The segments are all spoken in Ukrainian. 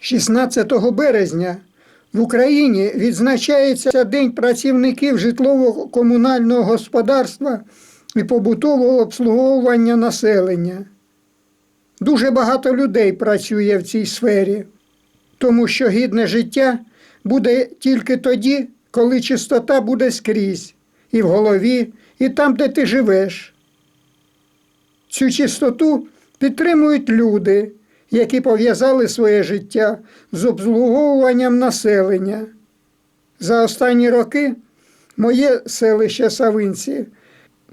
16 березня в Україні відзначається День працівників житлово-комунального господарства і побутового обслуговування населення. Дуже багато людей працює в цій сфері, тому що гідне життя буде тільки тоді, коли чистота буде скрізь, і в голові, і там, де ти живеш. Цю чистоту підтримують люди, які пов'язали своє життя з обслуговуванням населення. За останні роки моє селище Савинці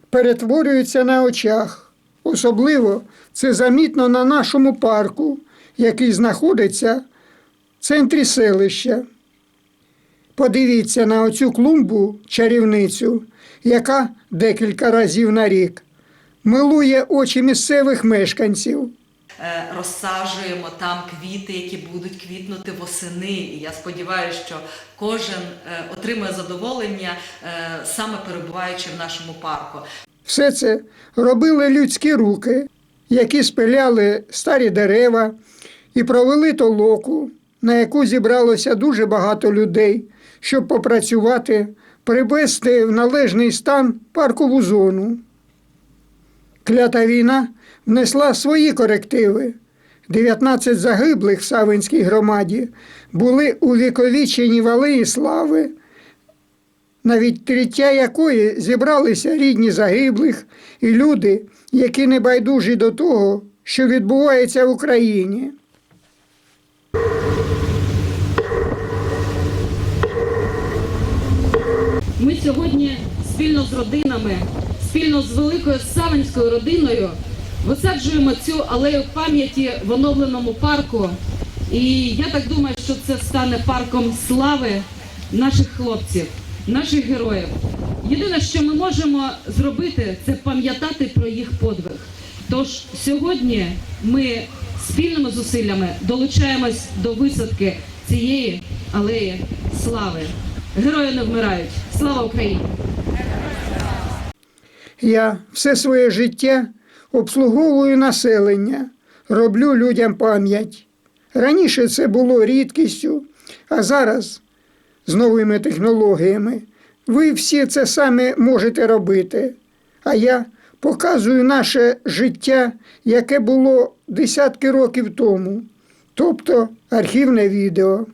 перетворюється на очах. Особливо це замітно на нашому парку, який знаходиться в центрі селища. Подивіться на оцю клумбу чарівницю, яка декілька разів на рік милує очі місцевих мешканців. Е, розсаджуємо там квіти, які будуть квітнути восени. І я сподіваюся, що кожен е, отримує задоволення е, саме перебуваючи в нашому парку. Все це робили людські руки, які спиляли старі дерева і провели толоку, на яку зібралося дуже багато людей, щоб попрацювати, привести в належний стан паркову зону. Клята війна внесла свої корективи. 19 загиблих в Савинській громаді були увіковічені в алеї слави, на відкриття якої зібралися рідні загиблих і люди, які не байдужі до того, що відбувається в Україні. Ми сьогодні спільно з родинами, спільно з великою савинською родиною висаджуємо цю алею пам'яті в оновленому парку. І я так думаю, що це стане парком слави наших хлопців, наших героїв. Єдине, що ми можемо зробити, це пам'ятати про їх подвиг. Тож сьогодні ми спільними зусиллями долучаємось до висадки цієї алеї слави. Герої не вмирають. Слава Україні! Я все своє життя обслуговую населення, роблю людям пам'ять. Раніше це було рідкістю, а зараз з новими технологіями ви всі це саме можете робити. А я показую наше життя, яке було десятки років тому, тобто архівне відео.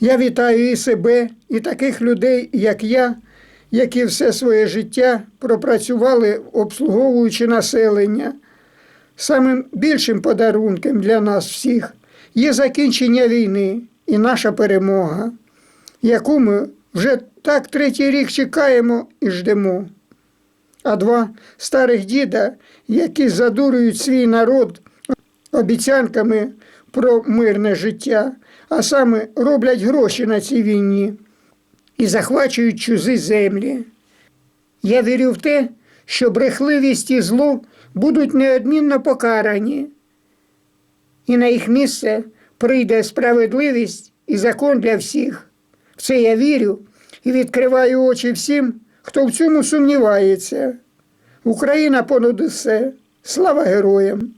Я вітаю і себе, і таких людей, як я, які все своє життя пропрацювали, обслуговуючи населення. Самим більшим подарунком для нас всіх є закінчення війни і наша перемога, яку ми вже так третій рік чекаємо і ждемо. А два старих діда, які задурюють свій народ обіцянками про мирне життя, а саме роблять гроші на цій війні і захвачують чужі землі. Я вірю в те, що брехливість і зло будуть неодмінно покарані, і на їх місце прийде справедливість і закон для всіх. В це я вірю і відкриваю очі всім, хто в цьому сумнівається. Україна понад усе. Слава героям!